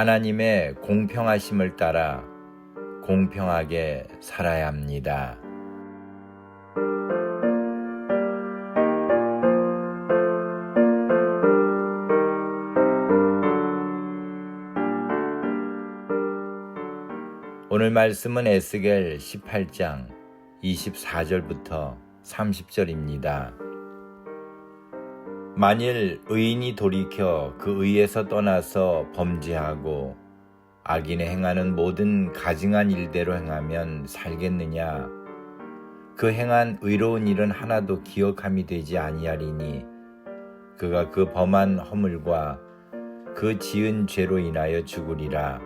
하나님의 공평하심을 따라 공평하게 살아야 합니다. 오늘 말씀은 에스겔 18장 24절부터 30절입니다. 만일 의인이 돌이켜 그 의에서 떠나서 범죄하고 악인의 행하는 모든 가증한 일대로 행하면 살겠느냐? 그 행한 의로운 일은 하나도 기억함이 되지 아니하리니 그가 그 범한 허물과 그 지은 죄로 인하여 죽으리라.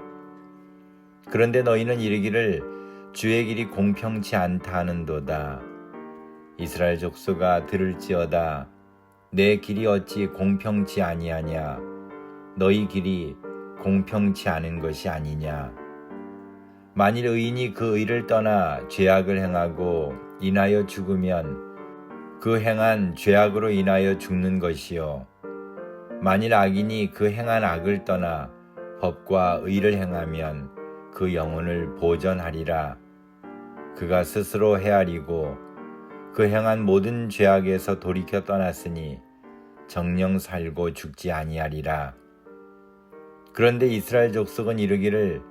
그런데 너희는 이르기를 주의 길이 공평치 않다 하는도다. 이스라엘 족속아 들을지어다. 내 길이 어찌 공평치 아니하냐? 너희 길이 공평치 않은 것이 아니냐? 만일 의인이 그 의를 떠나 죄악을 행하고 인하여 죽으면 그 행한 죄악으로 인하여 죽는 것이요. 만일 악인이 그 행한 악을 떠나 법과 의를 행하면 그 영혼을 보전하리라. 그가 스스로 헤아리고 그 행한 모든 죄악에서 돌이켜 떠났으니 정령 살고 죽지 아니하리라. 그런데 이스라엘 족속은 이르기를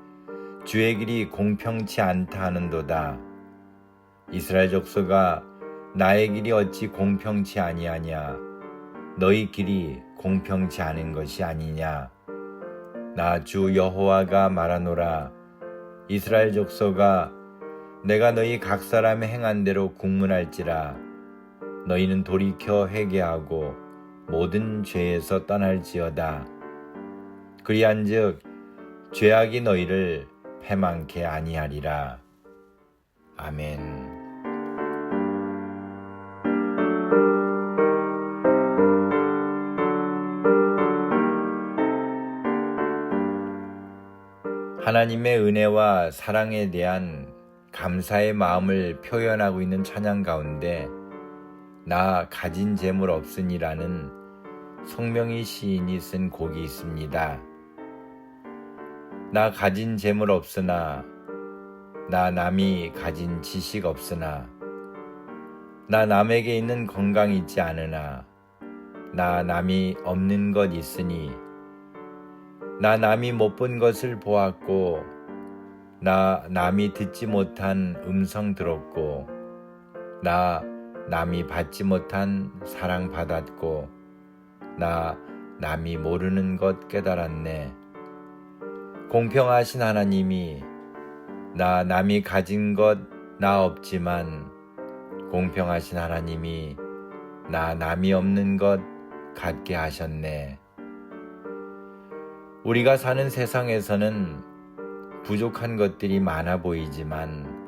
주의 길이 공평치 않다 하는도다. 이스라엘 족속아 나의 길이 어찌 공평치 아니하냐? 너희 길이 공평치 않은 것이 아니냐? 나 주 여호와가 말하노라. 이스라엘 족속아 내가 너희 각 사람의 행한 대로 국문할지라. 너희는 돌이켜 회개하고 모든 죄에서 떠날지어다. 그리한즉 죄악이 너희를 패망케 아니하리라. 아멘. 하나님의 은혜와 사랑에 대한 감사의 마음을 표현하고 있는 찬양 가운데 나 가진 재물 없으니라는 성명희 시인이 쓴 곡이 있습니다. 나 가진 재물 없으나 나 남이 가진 지식 없으나 나 남에게 있는 건강 있지 않으나 나 남이 없는 것 있으니 나 남이 못 본 것을 보았고 나 남이 듣지 못한 음성 들었고 나 남이 받지 못한 사랑 받았고 나 남이 모르는 것 깨달았네 공평하신 하나님이 나 남이 가진 것 나 없지만 공평하신 하나님이 나 남이 없는 것 갖게 하셨네. 우리가 사는 세상에서는 부족한 것들이 많아 보이지만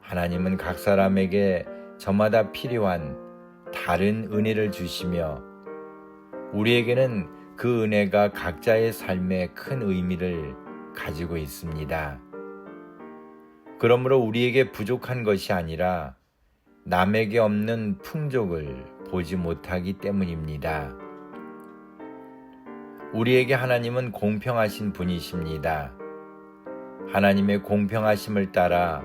하나님은 각 사람에게 저마다 필요한 다른 은혜를 주시며 우리에게는 그 은혜가 각자의 삶에 큰 의미를 가지고 있습니다. 그러므로 우리에게 부족한 것이 아니라 남에게 없는 풍족을 보지 못하기 때문입니다. 우리에게 하나님은 공평하신 분이십니다. 하나님의 공평하심을 따라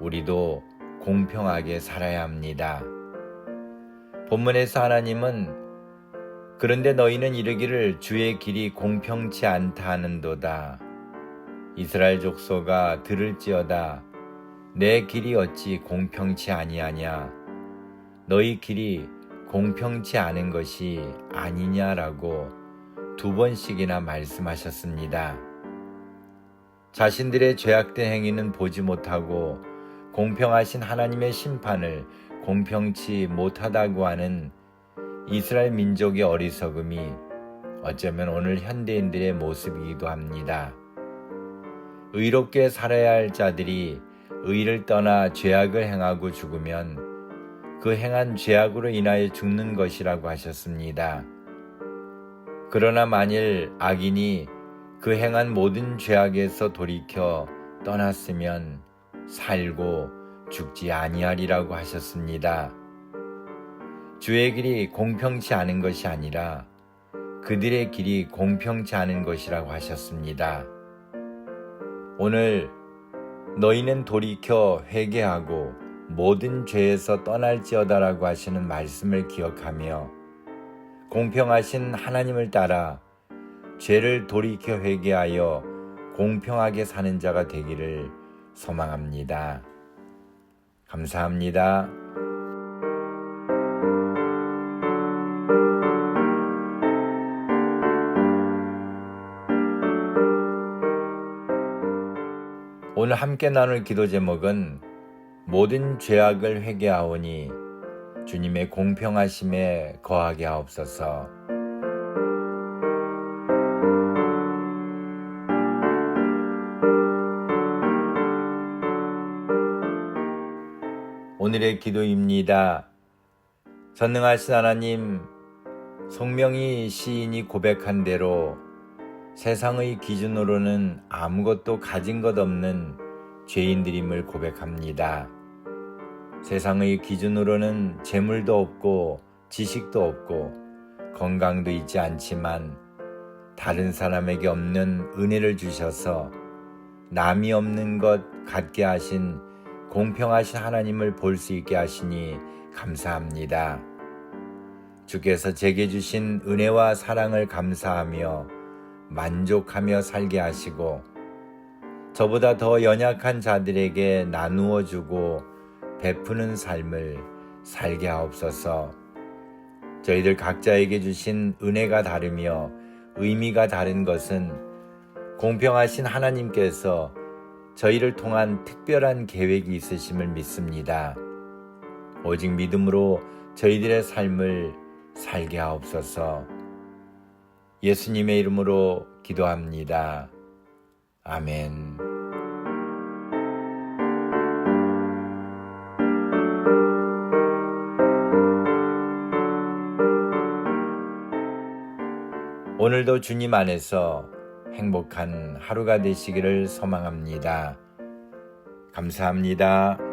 우리도 공평하게 살아야 합니다. 본문에서 하나님은 그런데 너희는 이르기를 주의 길이 공평치 않다 하는도다. 이스라엘 족속아 들을지어다. 내 길이 어찌 공평치 아니하냐? 너희 길이 공평치 않은 것이 아니냐라고 두 번씩이나 말씀하셨습니다. 자신들의 죄악된 행위는 보지 못하고 공평하신 하나님의 심판을 공평치 못하다고 하는 이스라엘 민족의 어리석음이 어쩌면 오늘 현대인들의 모습이기도 합니다. 의롭게 살아야 할 자들이 의를 떠나 죄악을 행하고 죽으면 그 행한 죄악으로 인하여 죽는 것이라고 하셨습니다. 그러나 만일 악인이 그 행한 모든 죄악에서 돌이켜 떠났으면 살고 죽지 아니하리라고 하셨습니다. 주의 길이 공평치 않은 것이 아니라 그들의 길이 공평치 않은 것이라고 하셨습니다. 오늘 너희는 돌이켜 회개하고 모든 죄에서 떠날지어다라고 하시는 말씀을 기억하며 공평하신 하나님을 따라 죄를 돌이켜 회개하여 공평하게 사는 자가 되기를 소망합니다. 감사합니다. 오늘 함께 나눌 기도 제목은 모든 죄악을 회개하오니 주님의 공평하심에 거하게 하옵소서. 오늘의 기도입니다. 전능하신 하나님, 성명이 시인이 고백한 대로 세상의 기준으로는 아무것도 가진 것 없는 죄인들임을 고백합니다. 세상의 기준으로는 재물도 없고 지식도 없고 건강도 있지 않지만 다른 사람에게 없는 은혜를 주셔서 남이 없는 것 같게 하신 공평하신 하나님을 볼 수 있게 하시니 감사합니다. 주께서 제게 주신 은혜와 사랑을 감사하며 만족하며 살게 하시고 저보다 더 연약한 자들에게 나누어 주고 베푸는 삶을 살게 하옵소서. 저희들 각자에게 주신 은혜가 다르며 의미가 다른 것은 공평하신 하나님께서 저희를 통한 특별한 계획이 있으심을 믿습니다. 오직 믿음으로 저희들의 삶을 살게 하옵소서. 예수님의 이름으로 기도합니다. 아멘. 오늘도 주님 안에서 행복한 하루가 되시기를 소망합니다. 감사합니다.